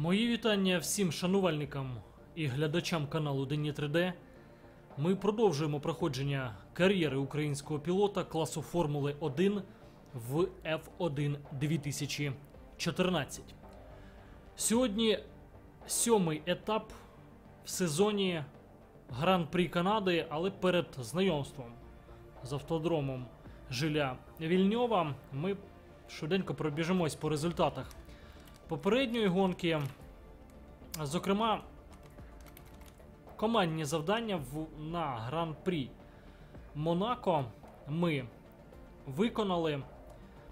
Мої вітання всім шанувальникам і глядачам каналу Дені 3D. Ми продовжуємо проходження кар'єри українського пілота класу Формули 1 в F1 2014. Сьогодні сьомий етап в сезоні Гран-прі Канади, але перед знайомством з автодромом Жиля Вільньова ми швиденько пробіжимось по результатах попередньої гонки. Зокрема, командні завдання в, на Гран-прі Монако ми виконали.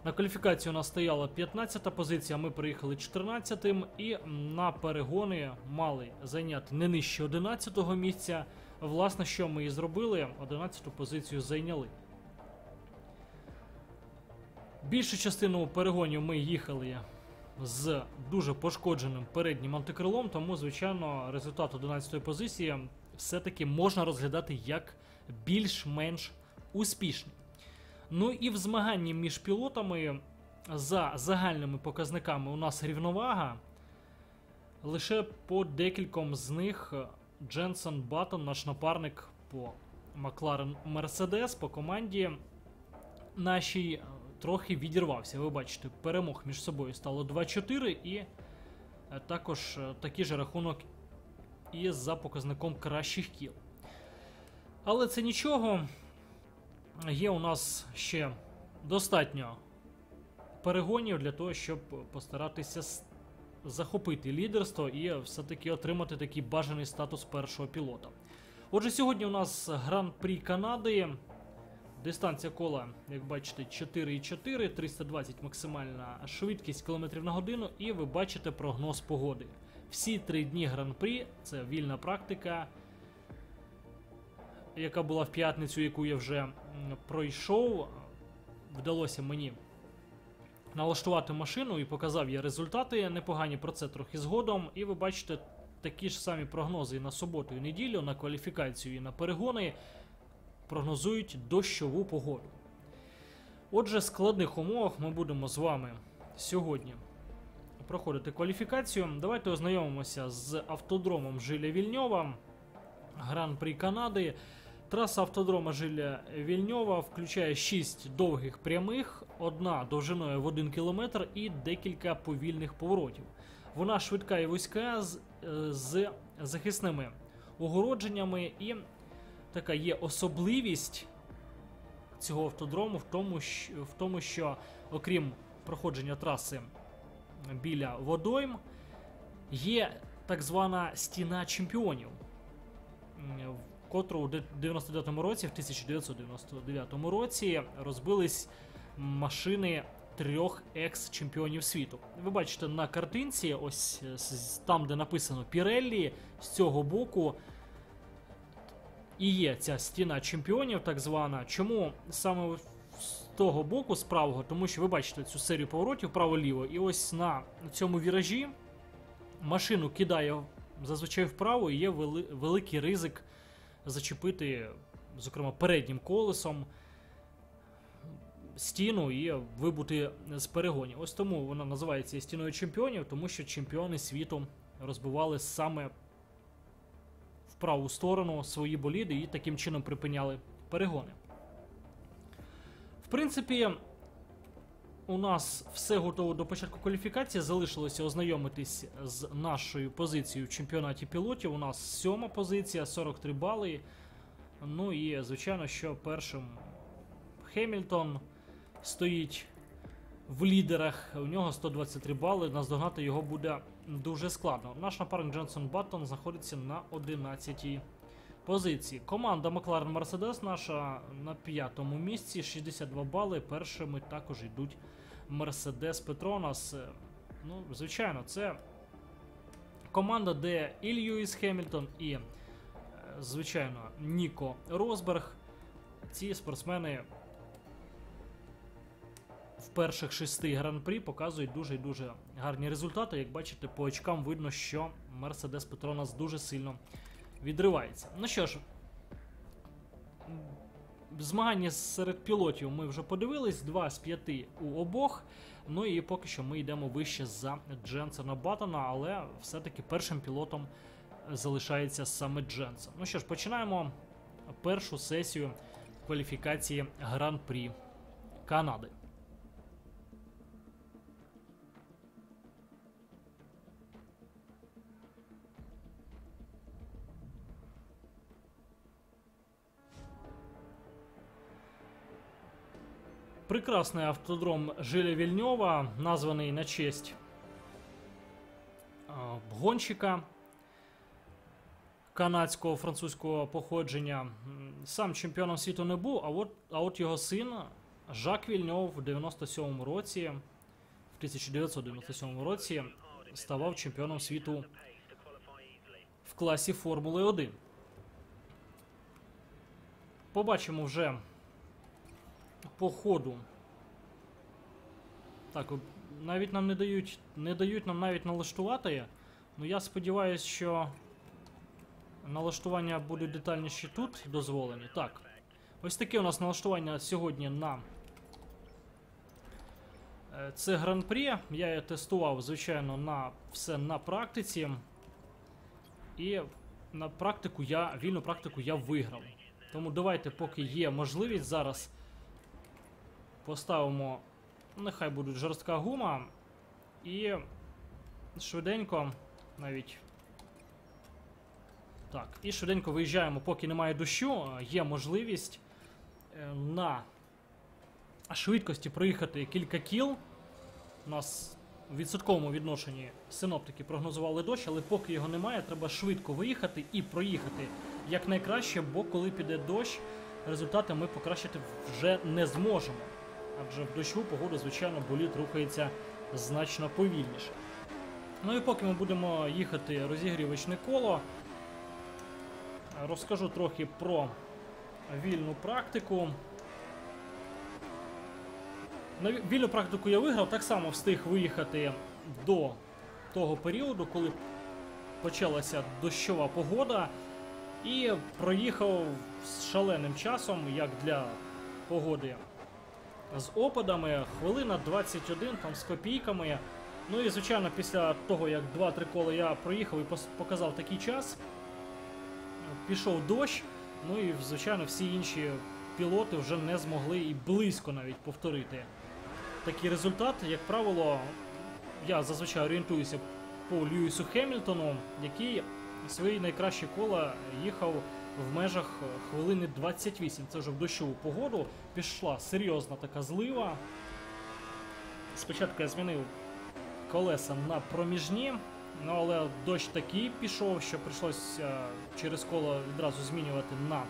На кваліфікацію у нас стояла 15-та позиція, ми приїхали 14-тим і на перегони мали зайняти не нижче 11-го місця. Власне, що ми і зробили, 11-ту позицію зайняли. Більшу частину перегонів ми їхали з дуже пошкодженим переднім антикрилом, тому, звичайно, результат 11-ї позиції все-таки можна розглядати як більш-менш успішний. Ну і в змаганні між пілотами за загальними показниками у нас рівновага. Лише по декільком з них Дженсен Баттон, наш напарник по Макларен Мерседес, по команді нашій трохи відірвався. Ви бачите, перемог між собою стало 2-4 і е, також е, такий же рахунок і за показником кращих кіл. Але це нічого. Є у нас ще достатньо перегонів для того, щоб постаратися захопити лідерство і все-таки отримати такий бажаний статус першого пілота. Отже, сьогодні у нас Гран-прі Канади. Дистанція кола, як бачите, 4,4, 320 максимальна швидкість кілометрів на годину, і ви бачите прогноз погоди. Всі три дні гран-прі це вільна практика, яка була в п'ятницю, яку я вже пройшов. Вдалося мені налаштувати машину і показав я результати непогані про це трохи згодом. І ви бачите такі ж самі прогнози і на суботу і неділю, на кваліфікацію і на перегони прогнозують дощову погоду. Отже, в складних умовах ми будемо з вами сьогодні проходити кваліфікацію. Давайте ознайомимося з автодромом Жиля Вільньова, Гран-прі Канади. Траса автодрома Жиля Вільньова включає 6 довгих прямих, одна довжиною в 1 км і декілька повільних поворотів. Вона швидка і вузька з, е, з захисними огородженнями і така є особливість цього автодрому в тому, в тому, що окрім проходження траси біля водойм, є так звана стіна чемпіонів, котру у 99-му році, в 1999 році розбились машини трьох екс-чемпіонів світу. Ви бачите на картинці, ось там, де написано Pirelli, з цього боку і є ця стіна чемпіонів, так звана. Чому саме з того боку, з правого? Тому що ви бачите цю серію поворотів право-ліво, і ось на цьому віражі машину кидає зазвичай вправо, і є вели- великий ризик зачепити, зокрема, переднім колесом стіну і вибути з перегонів. Ось тому вона називається стіною чемпіонів, тому що чемпіони світу розбивали саме праву сторону свої боліди і таким чином припиняли перегони. В принципі, у нас все готово до початку кваліфікації. Залишилося ознайомитись з нашою позицією в чемпіонаті пілотів. У нас сьома позиція, 43 бали. Ну і, звичайно, що першим Хемільтон стоїть в лідерах. У нього 123 бали. Наздогнати його буде дуже складно. Наш напарник Дженсон Баттон знаходиться на 11-й позиції. Команда McLaren Mercedes наша на п'ятому місці, 62 бали. Першими також йдуть Mercedes Petronas. Е, Ну, звичайно, це команда, де і Льюіс Хемільтон, і, е, звичайно, Ніко Росберг. Ці спортсмени в перших шести гран-прі показують дуже і дуже гарні результати. Як бачите, по очкам видно, що Mercedes Petronas дуже сильно відривається. Ну що ж, Змагання серед пілотів ми вже подивились, 2 з 5 у обох. Ну і поки що ми йдемо вище за Дженсена Баттона, але все-таки першим пілотом залишається саме Дженсен. Ну що ж, починаємо першу сесію кваліфікації Гран-прі Канади. Прекрасний автодром Жиля Вільньова, названий на честь гонщика канадського французького походження. Сам чемпіоном світу не був, а от, а от його син Жак Вільньов в 97-му році, в 1997 році, ставав чемпіоном світу в класі Формули 1. Побачимо вже по ходу. Так, навіть нам не дають, не дають нам навіть налаштувати. Ну я сподіваюся, що налаштування будуть детальніші тут дозволені. Так. Ось таке у нас налаштування сьогодні на е, це гран-прі. Я тестував, звичайно, на все на практиці. І на практику я, вільну практику я виграв. Тому давайте, поки є можливість зараз. Поставимо, нехай буде жорстка гума. І швиденько навіть. Так, і швиденько виїжджаємо, поки немає дощу. Є можливість е, на швидкості проїхати кілька кіл. У нас в відсотковому відношенні синоптики прогнозували дощ, але поки його немає, треба швидко виїхати і проїхати якнайкраще, бо коли піде дощ, результати ми покращити вже не зможемо. Адже в дощову погоду, звичайно, боліт рухається значно повільніше. Ну і поки ми будемо їхати розігрівочне коло, розкажу трохи про вільну практику. На вільну практику я виграв, так само встиг виїхати до того періоду, коли почалася дощова погода, і проїхав з шаленим часом, як для погоди з опадами, хвилина 21 там з копійками. Ну і звичайно, після того, як 2-3 кола я проїхав і показав такий час, пішов дощ. Ну і звичайно, всі інші пілоти вже не змогли і близько навіть повторити такий результат. Як правило, я зазвичай орієнтуюся по Льюісу Хемільтону, який свої найкращі кола їхав в межах хвилини 28. Це вже в дощову погоду. Пішла серйозна така злива. Спочатку я змінив колеса на проміжні, ну але дощ такий пішов, що прийшлося через коло відразу змінювати на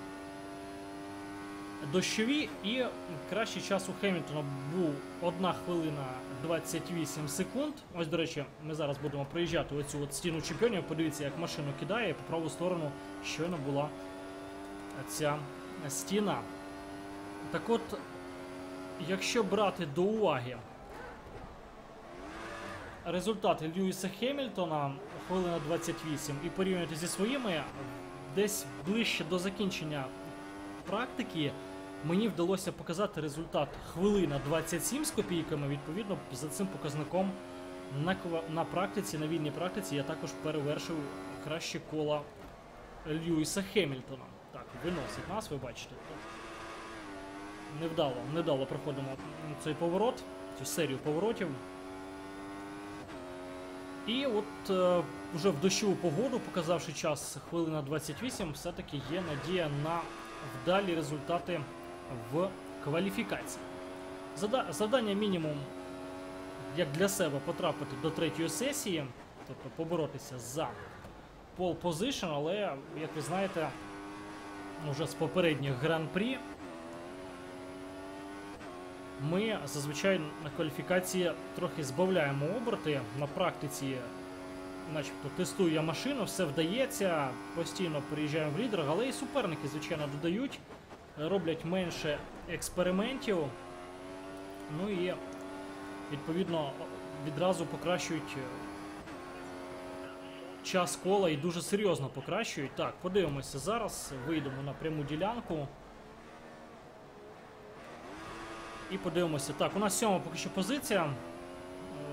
дощові. І кращий час у Хемільтона був 1 хвилина 28 секунд. Ось, до речі, ми зараз будемо проїжджати оцю от стіну чемпіонів. Подивіться, як машину кидає, по праву сторону щойно була ця стіна. Так от, якщо брати до уваги результати Льюіса Хемільтона хвилина 28 і порівняти зі своїми, десь ближче до закінчення практики мені вдалося показати результат хвилина 27 з копійками. Відповідно, за цим показником на, на практиці, на вільній практиці, я також перевершив кращі кола Льюіса Хемільтона. Виносить нас, ви бачите. Невдало, невдало проходимо цей поворот, цю серію поворотів. І от е, вже в дощову погоду, показавши час хвилина 28, все-таки є надія на вдалі результати в кваліфікації. Завдання мінімум, як для себе, потрапити до третьої сесії, тобто поборотися за пол позишн, але, як ви знаєте, вже з попередніх гран-прі ми зазвичай на кваліфікації трохи збавляємо оберти. На практиці, начебто, тестую я машину, все вдається, постійно приїжджаємо в лідер, але і суперники, звичайно, додають, роблять менше експериментів. Ну і відповідно відразу покращують час кола і дуже серйозно покращують. Так, подивимося зараз. Вийдемо на пряму ділянку. І подивимося. Так, у нас сьома поки що позиція.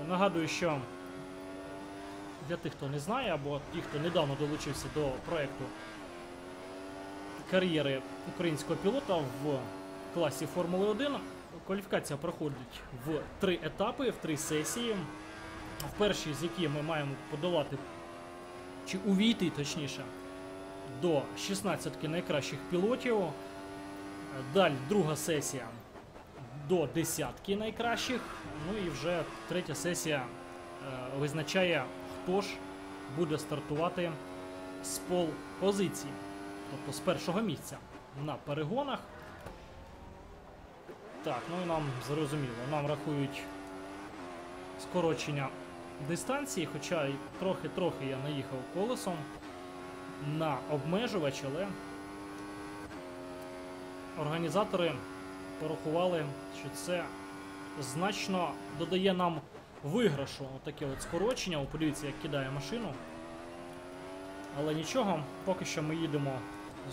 Нагадую, що для тих, хто не знає, або ті, хто недавно долучився до проекту кар'єри українського пілота в класі Формули 1, кваліфікація проходить в три етапи, в три сесії. В першій з якій ми маємо подолати чи увійти, точніше, до 16 найкращих пілотів. Далі друга сесія до десятки найкращих. Ну і вже третя сесія е, визначає, хто ж буде стартувати з пол позиції, тобто з першого місця на перегонах. Так, ну і нам зрозуміло, нам рахують скорочення дистанції, хоча трохи-трохи я наїхав колесом на обмежувач, але організатори порахували, що це значно додає нам виграшу. Таке от скорочення. О, Подивіться, як кидає машину. Але нічого, поки що ми їдемо.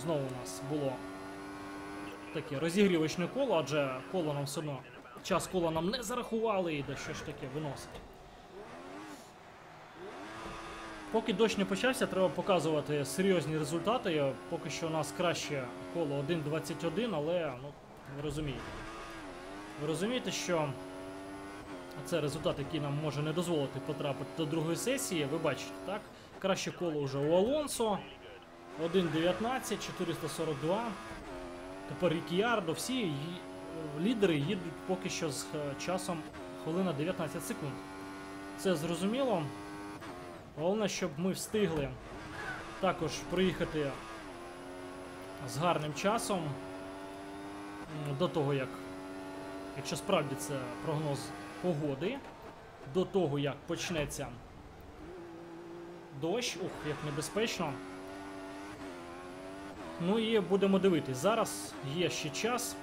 Знову у нас було таке розігрівочне коло, адже коло нам все одно. Час кола нам не зарахували і да що ж таке виносить. Поки дощ не почався, треба показувати серйозні результати. Поки що у нас краще коло 1.21, але ну, ви розумієте. Ви розумієте, що це результат, який нам може не дозволити потрапити до другої сесії. Ви бачите, так? Краще коло вже у Алонсо. 1.19, 442. Тепер Рікіардо. Всі лідери їдуть поки що з е, часом хвилина 19 секунд. Це зрозуміло. Головне, щоб ми встигли також приїхати з гарним часом до того, як, якщо справді це прогноз погоди, до того, як почнеться дощ, ух, як небезпечно. Ну і будемо дивитись. Зараз є ще час.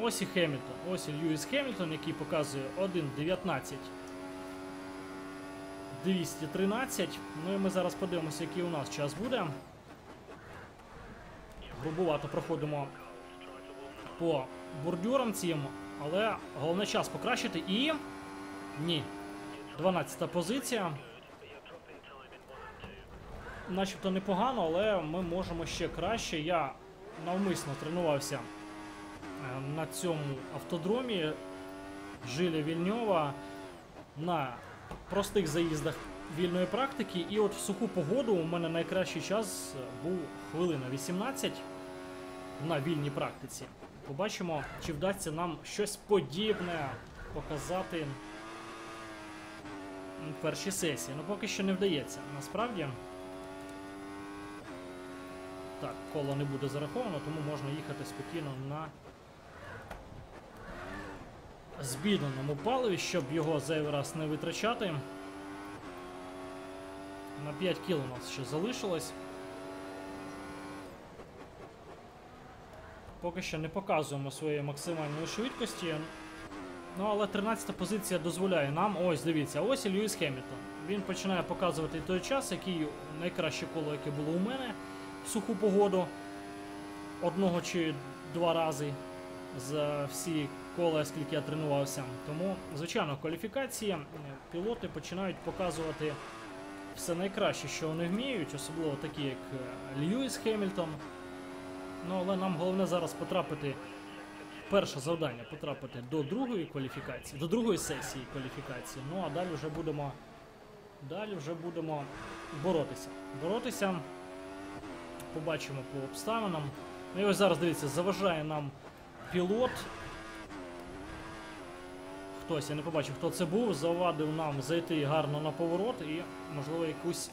Ось і Хемілтон. Ось і Льюіс Хемілтон, який показує 1.19. 213. Ну і ми зараз подивимося, який у нас час буде. Грубувато проходимо по бордюрам цим, але головне час покращити і. Ні. 12-та позиція. Начебто непогано, але ми можемо ще краще. Я навмисно тренувався е, на цьому автодромі Жиля Вільньова на простих заїздах вільної практики. І от в суху погоду у мене найкращий час був хвилина 18 на вільній практиці. Побачимо, чи вдасться нам щось подібне показати в першій сесії. Ну поки що не вдається. Насправді. Так, коло не буде зараховано, тому можна їхати спокійно на збідненому паливі, щоб його зайвий раз не витрачати. На 5 кіл у нас ще залишилось. Поки що не показуємо своєї максимальної швидкості. Ну, але 13-та позиція дозволяє нам. Ось, дивіться, ось і Льюіс Хемілтон. Він починає показувати той час, який найкраще коло, яке було у мене в суху погоду. Одного чи два рази за всі кола, скільки я тренувався. Тому, звичайно, кваліфікації е, пілоти починають показувати все найкраще, що вони вміють, особливо такі, як е, Льюіс Хемілтон. Ну, але нам головне зараз потрапити. Перше завдання потрапити до другої кваліфікації, до другої сесії кваліфікації. Ну а далі вже будемо. Далі вже будемо боротися. Боротися. Побачимо по обставинам. Ну і ось зараз дивіться, заважає нам пілот. Хтось, я не побачив, хто це був, завадив нам зайти гарно на поворот і, можливо, якусь,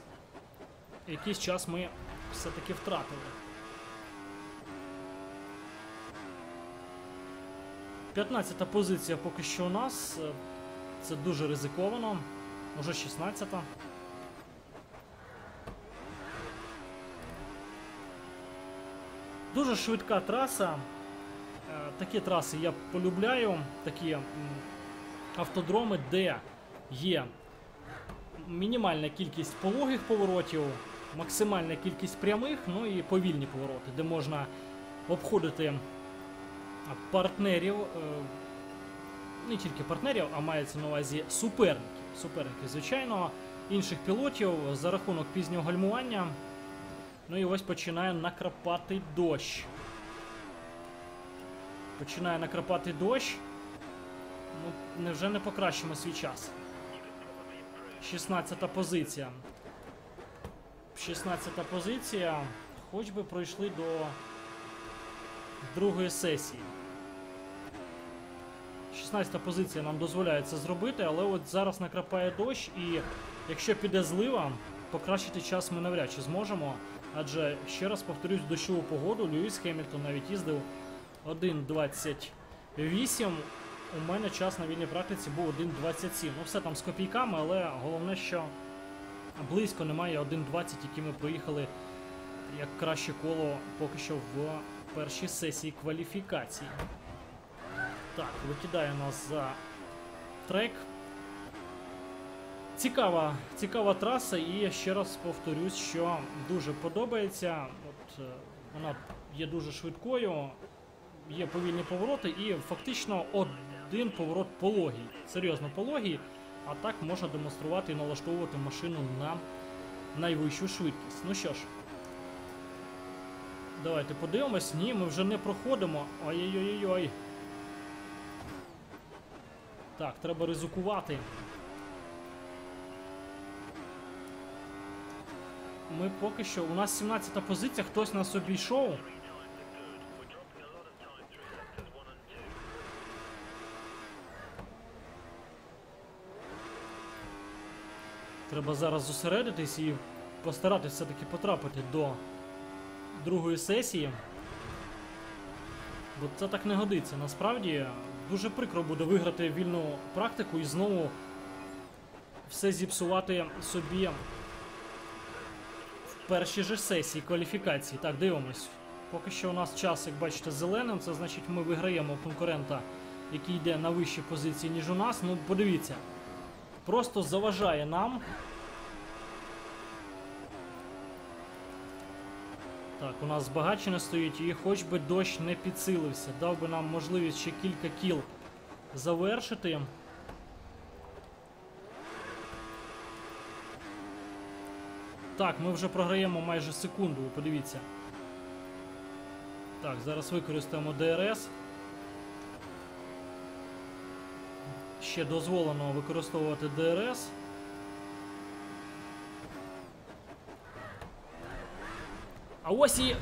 якийсь час ми все-таки втратили. 15-та позиція поки що у нас. Це дуже ризиковано. Уже 16. Дуже швидка траса. Е, Такі траси я полюбляю. Такі автодроми, де є мінімальна кількість пологих поворотів, максимальна кількість прямих, ну і повільні повороти, де можна обходити партнерів, е, не тільки партнерів, а мається на увазі суперників. Суперників, звичайно, інших пілотів за рахунок пізнього гальмування. Ну і ось починає накрапати дощ. Починає накрапати дощ. Ну, невже не покращимо свій час? 16 та позиція. 16 та позиція. Хоч би пройшли до другої сесії. 16 та позиція нам дозволяє це зробити, але от зараз накрапає дощ, і якщо піде злива, покращити час ми навряд чи зможемо. Адже ще раз повторюсь, дощову погоду Льюіс Хемільтон навіть їздив 1.28. У мене час на вільній практиці був 1.27. Ну, все там з копійками, але головне, що близько немає 1.20, які ми проїхали як краще коло поки що в першій сесії кваліфікації. Так, викидає нас за трек. Цікава, цікава траса, і ще раз повторюсь, що дуже подобається. От, е, вона є дуже швидкою, є повільні повороти, і фактично один поворот пологий. Серйозно пологий, а так можна демонструвати і налаштовувати машину на найвищу швидкість. Ну що ж, давайте подивимось. Ні, ми вже не проходимо. Ой-ой-ой-ой. Так, треба ризикувати. Ми поки що. У нас 17 позиція, хтось нас обійшов. Треба зараз зосередитись і постаратись все-таки потрапити до другої сесії. Бо це так не годиться. Насправді дуже прикро буде виграти вільну практику і знову все зіпсувати собі в першій же сесії кваліфікації. Так, дивимось. Поки що у нас час, як бачите, зеленим, це значить ми виграємо конкурента, який йде на вищі позиції, ніж у нас. Ну, подивіться. Просто заважає нам. Так, у нас збагачення стоїть, і хоч би дощ не підсилився, дав би нам можливість ще кілька кіл завершити. Так, ми вже програємо майже секунду, подивіться. Так, зараз використаємо ДРС. Ще дозволено використовувати ДРС. А ось і.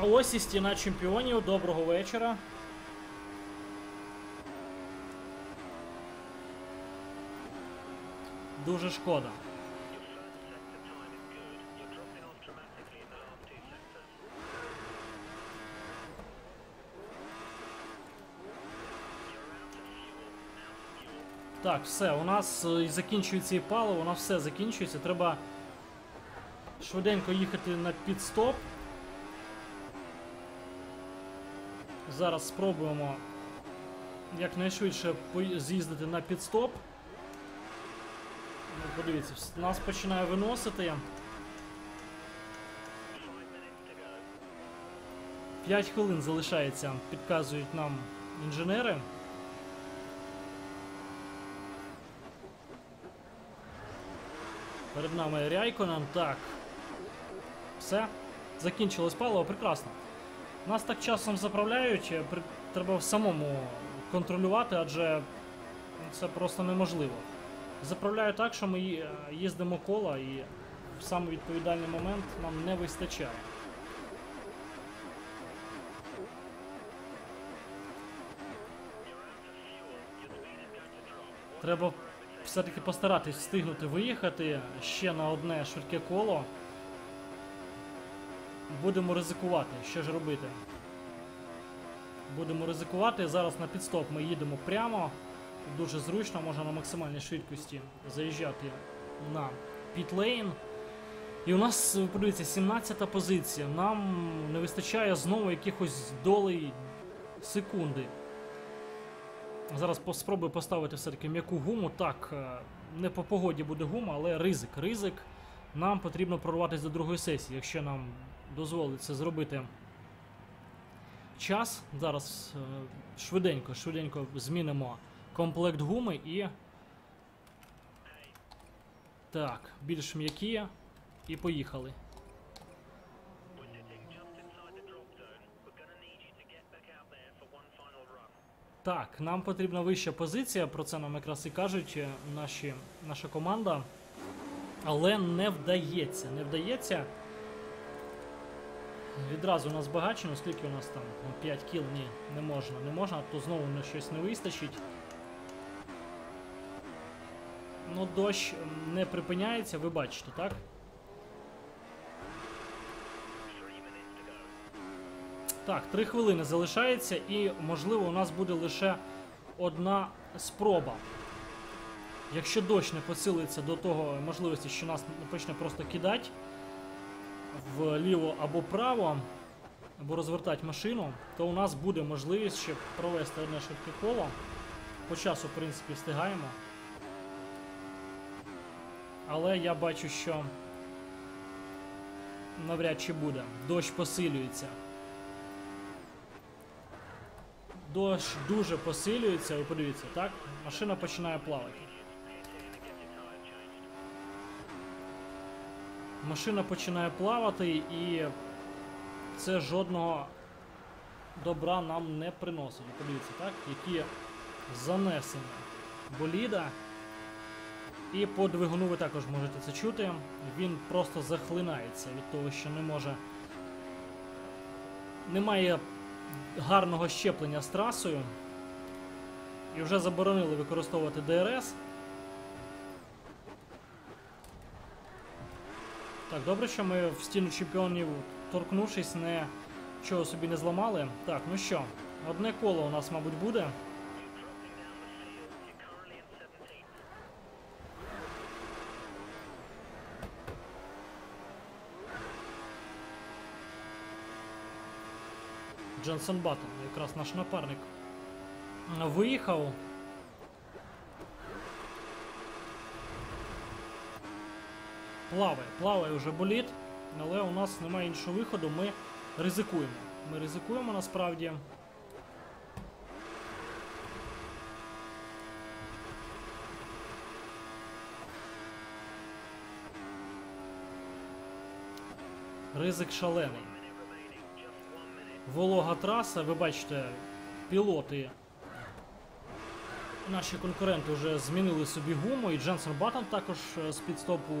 А ось і стіна чемпіонів. Доброго вечора. Дуже шкода. Так, все, у нас е, закінчується і паливо, у нас все закінчується. Треба швиденько їхати на підстоп. Зараз спробуємо якнайшвидше з'їздити на підстоп. Ну, Подивіться, нас починає виносити. 5 хвилин залишається, підказують нам інженери. Перед нами Ряйконен. Так. Все. Закінчилось паливо, прекрасно. Нас так часом заправляють, е, треба самому контролювати, адже це просто неможливо. Заправляю так, що ми е, їздимо кола і в самий відповідальний момент нам не вистачає. Треба все-таки постаратись встигнути виїхати ще на одне швидке коло. Будемо ризикувати. Що ж робити? Будемо ризикувати. Зараз на підстоп ми їдемо прямо. Дуже зручно, можна на максимальній швидкості заїжджати на пітлейн. І у нас, подивіться, 17 позиція. Нам не вистачає знову якихось долей секунди. Зараз спробую поставити все-таки м'яку гуму. Так, е, не по погоді буде гума, але ризик. Ризик. Нам потрібно прорватися до другої сесії, якщо нам дозволить це зробити час. Зараз е, швиденько, швиденько змінимо комплект гуми і. Так, більш м'які. І поїхали. Так, нам потрібна вища позиція, про це нам якраз і кажуть е, наші, наша команда. Але не вдається. Не вдається. Відразу нас багачено, скільки у нас там? Ну, 5 кіл, ні, не можна, не можна, то знову на щось не вистачить. Ну, дощ не припиняється, ви бачите, так? Так, три хвилини залишається, і можливо у нас буде лише одна спроба. Якщо дощ не посилиться до того можливості, що нас почне просто кидати вліво або право, або розвертати машину, то у нас буде можливість ще провести одне швидке коло. По часу, в принципі, встигаємо. Але я бачу, що навряд чи буде. Дощ посилюється. Дощ дуже посилюється, ви подивіться, так? Машина починає плавати. Машина починає плавати і це жодного добра нам не приносить. Подивіться, так? Які занесення боліда. І по двигуну ви також можете це чути. Він просто захлинається від того, що не може. Немає гарного щеплення з трасою. І вже заборонили використовувати ДРС. Так, добре, що ми в стіну чемпіонів, торкнувшись, не чого собі не зламали. Так, ну що, одне коло у нас, мабуть, буде. You're currently in 17th. Дженсен Баттон, якраз наш напарник. Виїхав. Плаває, плаває вже боліт, але у нас немає іншого виходу, ми ризикуємо. Ми ризикуємо насправді. Ризик шалений. Волога траса, ви бачите, пілоти. Наші конкуренти вже змінили собі гуму, і Дженсен Баттон також е, з підстопу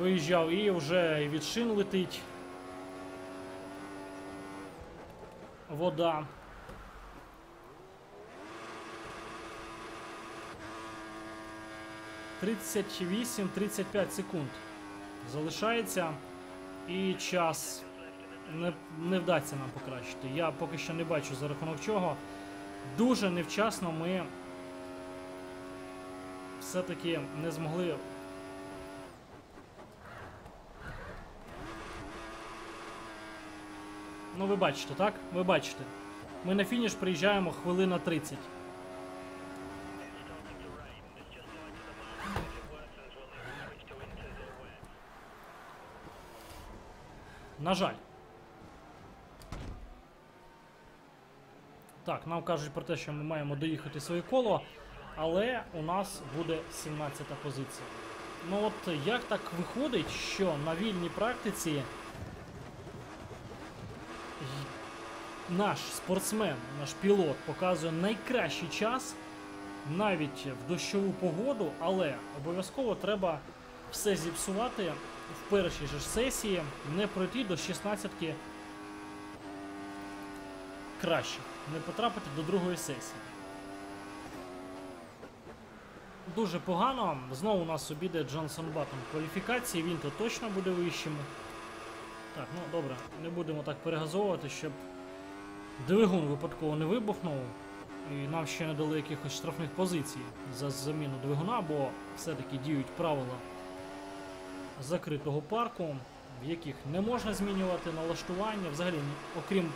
виїжджав і вже від шин летить. Вода. Тридцять вісім, тридцять п'ять секунд. Залишається. І час не, не вдасться нам покращити. Я поки що не бачу за рахунок чого. Дуже невчасно ми все-таки не змогли. Ну, ви бачите, так? Ви бачите. Ми на фініш приїжджаємо хвилина 30. На жаль. Так, нам кажуть про те, що ми маємо доїхати своє коло, але у нас буде 17-та позиція. Ну от як так виходить, що на вільній практиці наш спортсмен, наш пілот показує найкращий час навіть в дощову погоду, але обов'язково треба все зіпсувати в першій же сесії, не пройти до 16-ки краще, не потрапити до другої сесії. Дуже погано. Знову у нас обіде Джонсон Баттон кваліфікації, він то точно буде вищим. Так, ну добре, не будемо так перегазовувати, щоб двигун випадково не вибухнув. І нам ще не дали якихось штрафних позицій за заміну двигуна, бо все-таки діють правила закритого парку, в яких не можна змінювати налаштування, взагалі, окрім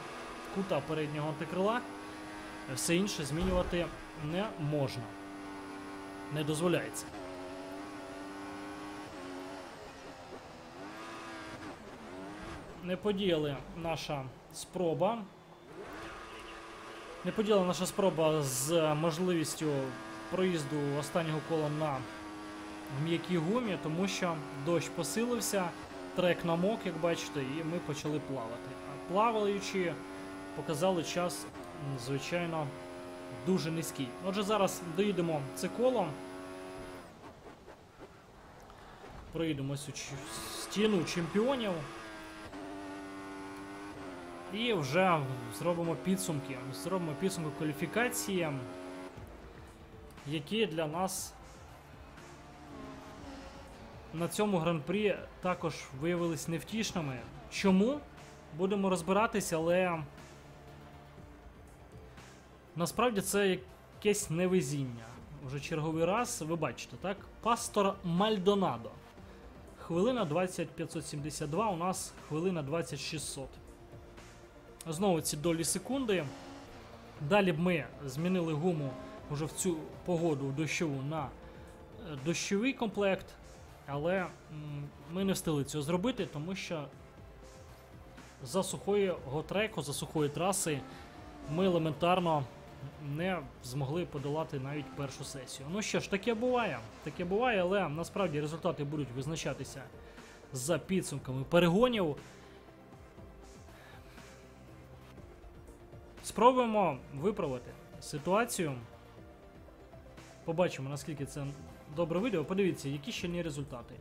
кута переднього антикрила, все інше змінювати не можна. Не дозволяється. Не подіяли наша спроба. Неподілена наша спроба з можливістю проїзду останнього кола на м'якій гумі, тому що дощ посилився, трек намок, як бачите, і ми почали плавати. А плаваючи, показали час, звичайно, дуже низький. Отже, зараз доїдемо це коло. Проїдемо цю стіну чемпіонів. І вже зробимо підсумки. Зробимо підсумки кваліфікації, які для нас на цьому гран-прі також виявились невтішними. Чому? Будемо розбиратися, але насправді це якесь невезіння. Уже черговий раз, ви бачите, так? Пастор Мальдонадо. Хвилина 2572, у нас хвилина 2600. Знову ці долі секунди. Далі б ми змінили гуму вже в цю погоду дощову на е, дощовий комплект, але ми не встигли цього зробити, тому що за сухої готреку, за сухої траси ми елементарно не змогли подолати навіть першу сесію. Ну що ж, таке буває. Таке буває, але насправді результати будуть визначатися за підсумками перегонів. Спробуємо виправити ситуацію. Побачимо, наскільки це добре відео. Подивіться, які ще не результати.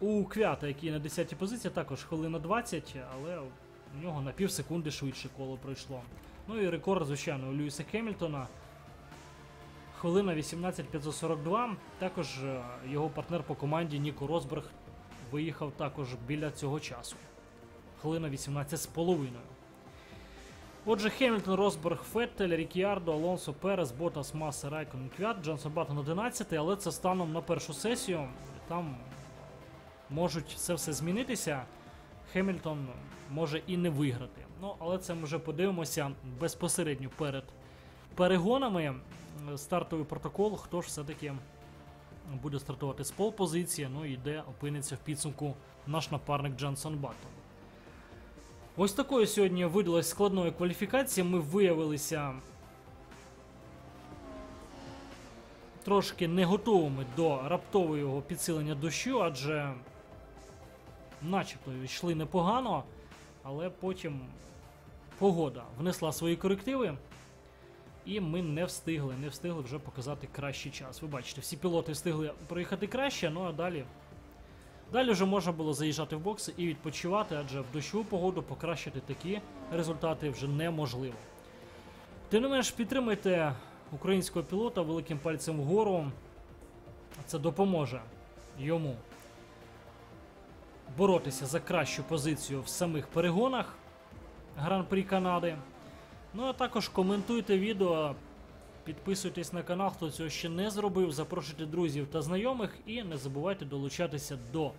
У Квята, який на 10-й позиції, також хвилина 20, але у нього на пів секунди швидше коло пройшло. Ну і рекорд, звичайно, у Льюіса Хемільтона. Хвилина 18.542. Також е, його партнер по команді Ніко Росберг виїхав також біля цього часу. Хвилина 18,5. Отже, Хемільтон, Росберг, Феттель, Рікіардо, Алонсо, Перес, Ботас, Маса, Райкон, Квят, Джонсон Баттон 11, але це станом на першу сесію. Там можуть це все змінитися. Хемільтон може і не виграти. Ну, але це ми вже подивимося безпосередньо перед перегонами. Стартовий протокол, хто ж все-таки буде стартувати з пол-позиції, ну і де опиниться в підсумку наш напарник Джонсон Баттон. Ось такою сьогодні видалась складною кваліфікація. Ми виявилися трошки не готовими до раптового підсилення дощу, адже начебто йшли непогано, але потім погода внесла свої корективи. І ми не встигли, не встигли вже показати кращий час. Ви бачите, всі пілоти встигли проїхати краще, ну а далі Далі вже можна було заїжджати в бокси і відпочивати, адже в дощову погоду покращити такі результати вже неможливо. Тим не менш, підтримуйте українського пілота великим пальцем вгору. Це допоможе йому боротися за кращу позицію в самих перегонах Гран-прі Канади. Ну а також коментуйте відео, Підписуйтесь на канал, хто цього ще не зробив. Запрошуйте друзів та знайомих і не забувайте долучатися до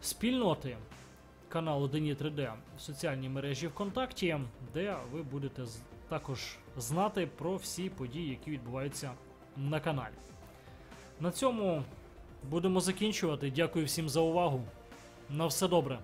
спільноти каналу Дені 3D в соціальній мережі ВКонтакті, де ви будете також знати про всі події, які відбуваються на каналі. На цьому будемо закінчувати. Дякую всім за увагу. На все добре.